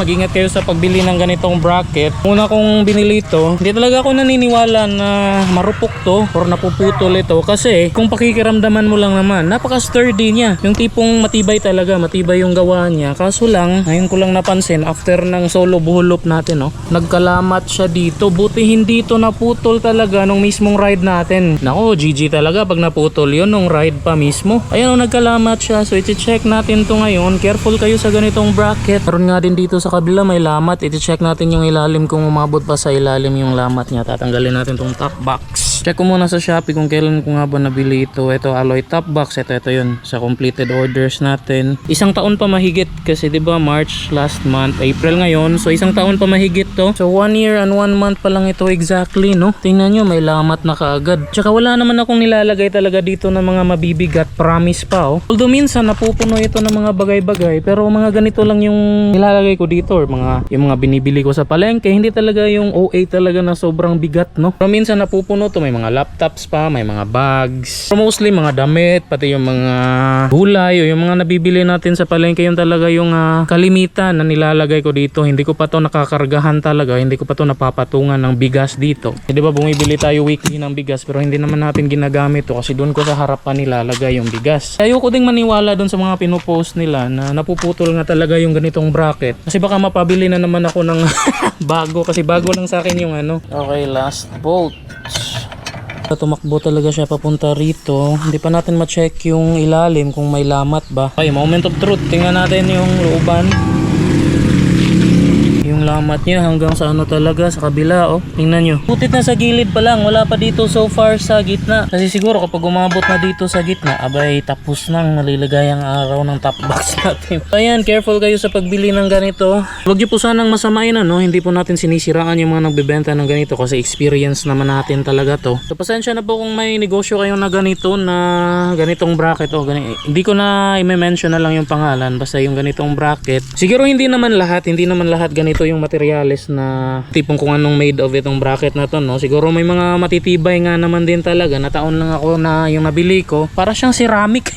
mag-ingat kayo sa pagbili ng ganitong bracket. Una kong binili ito, hindi talaga ako naniniwala na marupok to or napuputol ito kasi kung pakikiramdaman mo lang naman, napaka-sturdy niya. Yung tipong matibay talaga, matibay yung gawa niya. Kaso lang, ngayon ko lang napansin after ng solo buhulop natin, no, nagkalamat siya dito. Buti hindi to naputol talaga nung mismong ride natin. Nako, GG talaga pag naputol yun nung ride pa mismo. Ayan, nagkalamat siya. So, iti-check natin to ngayon. Careful kayo sa ganitong bracket. Meron nga din dito sa kabila may lamat. Iti-check natin yung ilalim kung umabot pa sa ilalim yung lamat niya. Tatanggalin natin tong top box. Check ko muna sa Shopee kung kailan ko nga ba nabili ito. Ito alloy top box. Ito ito yun sa completed orders natin. Isang taon pa mahigit kasi ba March last month, April ngayon. So isang taon pa mahigit to. So one year and one month pa lang ito exactly, no? Tingnan nyo, may lamat na kaagad. Tsaka wala naman akong nilalagay talaga dito ng mga mabibigat. Promise pa, oh. Although minsan napupuno ito ng mga bagay-bagay, pero mga ganito lang yung nilalagay ko dito or mga yung mga binibili ko sa palengke, hindi talaga yung OA talaga na sobrang bigat, no? Pero minsan napupuno to, may mga laptops pa, may mga bags. Pero mostly mga damit, pati yung mga gulay o yung mga nabibili natin sa palengke, yung talaga yung ah, kalimitan na nilalagay ko dito. Hindi ko pa to nakakargahan talaga, hindi ko pa to napapatungan ng bigas dito. Eh, di ba bumibili tayo weekly ng bigas pero hindi naman natin ginagamit to kasi doon ko sa harapan nilalagay yung bigas. Ayoko ding maniwala doon sa mga pinopost nila na napuputol nga talaga yung ganitong bracket. Kasi baka mapabili na naman ako ng bago kasi bago lang sa akin yung ano. Okay, last bolt. Tumakbo talaga siya papunta rito. Hindi pa natin ma-check yung ilalim kung may lamat ba. Okay, moment of truth. Tingnan natin yung looban. Yung lamat niya hanggang sa ano talaga sa kabila oh. Tingnan nyo. Putit na sa gilid pa lang. Wala pa dito so far sa gitna. Kasi siguro kapag umabot na dito sa gitna, abay tapos nang nalilagay ang araw ng top box natin. Ayan, careful kayo sa pagbili ng ganito. Huwag niyo po sanang masamain ano. Hindi po natin sinisiraan yung mga nagbebenta ng ganito kasi experience naman natin talaga to. So pasensya na po kung may negosyo kayo na ganito na ganitong bracket o gani hindi ko na i-mention na lang yung pangalan basta yung ganitong bracket. Siguro hindi naman lahat, hindi naman lahat ganito yung materials na tipong kung anong made of itong bracket na to no. Siguro may mga matitibay nga naman din talaga. Nataon lang ako na yung nabili ko. Para siyang ceramic.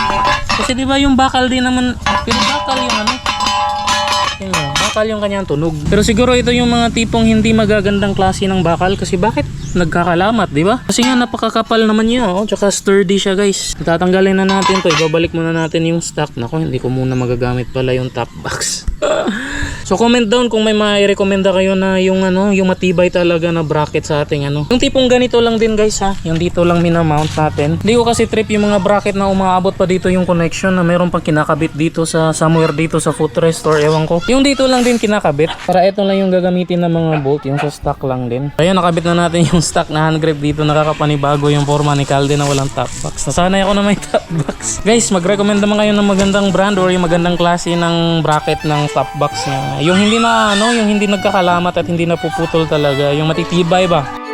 Kasi di ba yung bakal din naman, pero bakal yung ano, yun nga, bakal yung kanyang tunog. Pero siguro ito yung mga tipong hindi magagandang klase ng bakal kasi bakit nagkakalamat, di ba? Kasi nga napakakapal naman niya, oh, tsaka sturdy siya, guys. Tatanggalin na natin 'to, ibabalik muna natin yung stock. Nako, hindi ko muna magagamit pala yung top box. So comment down kung may mai-recommenda kayo na yung ano, yung matibay talaga na bracket sa ating ano. Yung tipong ganito lang din guys ha, yung dito lang minamount natin. Hindi ko kasi trip yung mga bracket na umaabot pa dito yung connection na meron pang kinakabit dito sa somewhere dito sa footrest or ewan ko. Yung dito lang din kinakabit. Para ito lang yung gagamitin ng mga bolt, yung sa stock lang din. Ayun, nakabit na natin yung stock na hand grip dito. Nakakapanibago yung forma ni Calde na walang top box. Nasanay ako na may top box. Guys, mag-recommend naman kayo ng magandang brand or yung magandang klase ng bracket ng top box niya. Yung hindi na ano, yung hindi nagkakalamat at hindi napuputol talaga, yung matitibay ba.